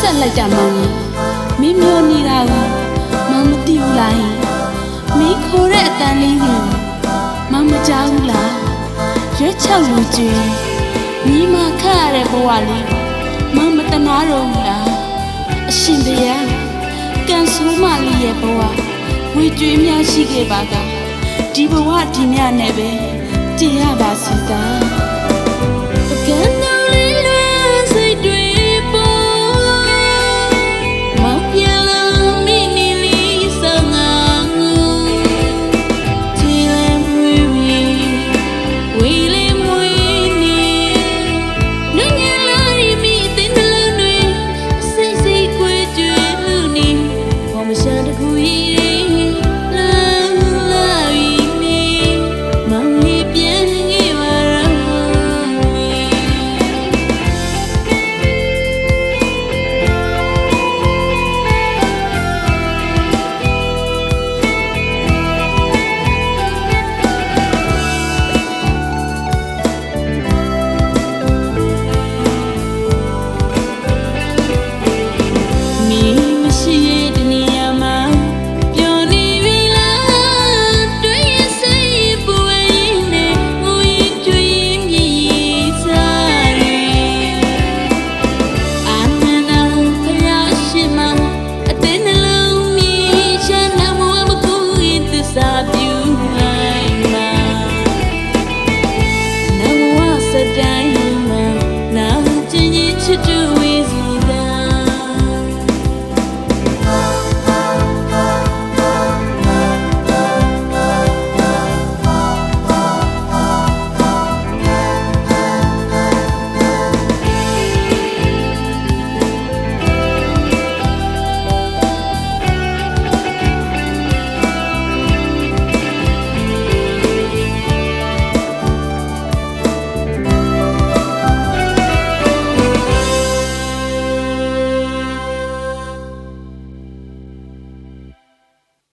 လိုက်တာမောင်ကြီးမင်းမျောနေတာကိုမောင်မသိဘူးလားမင်းခိုးတဲ့အတန်လေးကိုမောင်မကြောက်ဘူးလားရွက်ချောက်လူကြီးညီမခတ်ရတဲ့ဘဝလေးမောင်မတနာတော့ဘူးလားအရှင်တရားကန်ဆိုးမလေးရဲ့ဘဝဝေကျွေးများရှိခဲ့ပါကဒီဘဝဒီမြနဲ့ပဲတည်ရပါစီသား